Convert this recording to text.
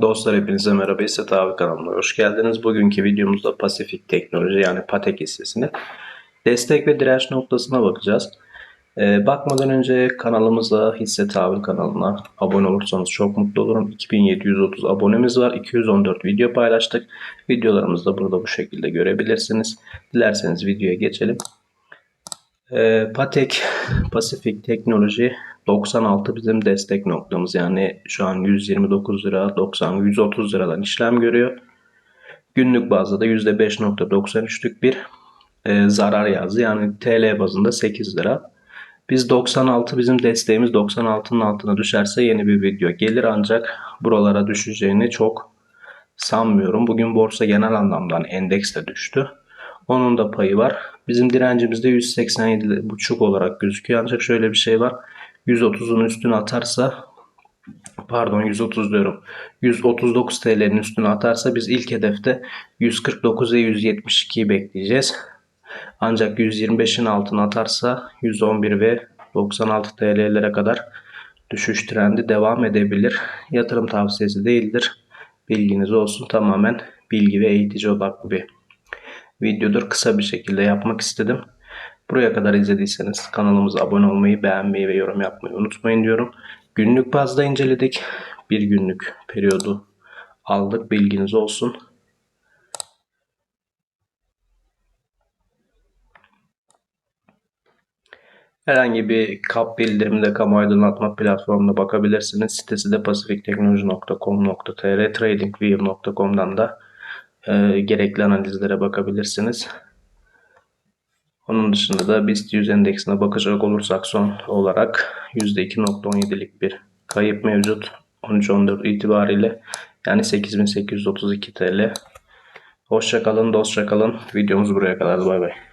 Dostlar hepinize merhaba. İstet abi kanalına hoş geldiniz. Bugünkü videomuzda Pasifik Teknoloji yani Patek hissesine destek ve direnç noktasına bakacağız. Ee, bakmadan önce kanalımıza hisse tahvil kanalına abone olursanız çok mutlu olurum. 2730 abonemiz var. 214 video paylaştık. Videolarımızı da burada bu şekilde görebilirsiniz. Dilerseniz videoya geçelim. Ee, Patek Pasifik Teknoloji 96 bizim destek noktamız. Yani şu an 129 lira 90 130 liradan işlem görüyor. Günlük bazda da %5.93'lük bir e, zarar yazdı. Yani TL bazında 8 lira. Biz 96 bizim desteğimiz 96'nın altına düşerse yeni bir video gelir ancak buralara düşeceğini çok sanmıyorum. Bugün borsa genel anlamdan endeks de düştü. Onun da payı var. Bizim direncimiz de 187,5 olarak gözüküyor. Ancak şöyle bir şey var. 130'un üstüne atarsa pardon 130 diyorum. 139 TL'nin üstüne atarsa biz ilk hedefte 149 ve 172'yi bekleyeceğiz. Ancak 125'in altına atarsa 111 ve 96 TL'lere kadar düşüş trendi devam edebilir. Yatırım tavsiyesi değildir. Bilginiz olsun. Tamamen bilgi ve eğitici odaklı bir videodur. Kısa bir şekilde yapmak istedim. Buraya kadar izlediyseniz kanalımıza abone olmayı, beğenmeyi ve yorum yapmayı unutmayın diyorum. Günlük bazda inceledik. Bir günlük periyodu aldık. Bilginiz olsun. Herhangi bir kap bildirimde kamu aydınlatma platformuna bakabilirsiniz. Sitesi de pasifikteknoloji.com.tr tradingview.com'dan da e, gerekli analizlere bakabilirsiniz. Onun dışında da BIST 100 endeksine bakacak olursak son olarak %2.17'lik bir kayıp mevcut. 13.14 itibariyle yani 8832 TL. Hoşçakalın, dostça kalın. Videomuz buraya kadar. Bay bay.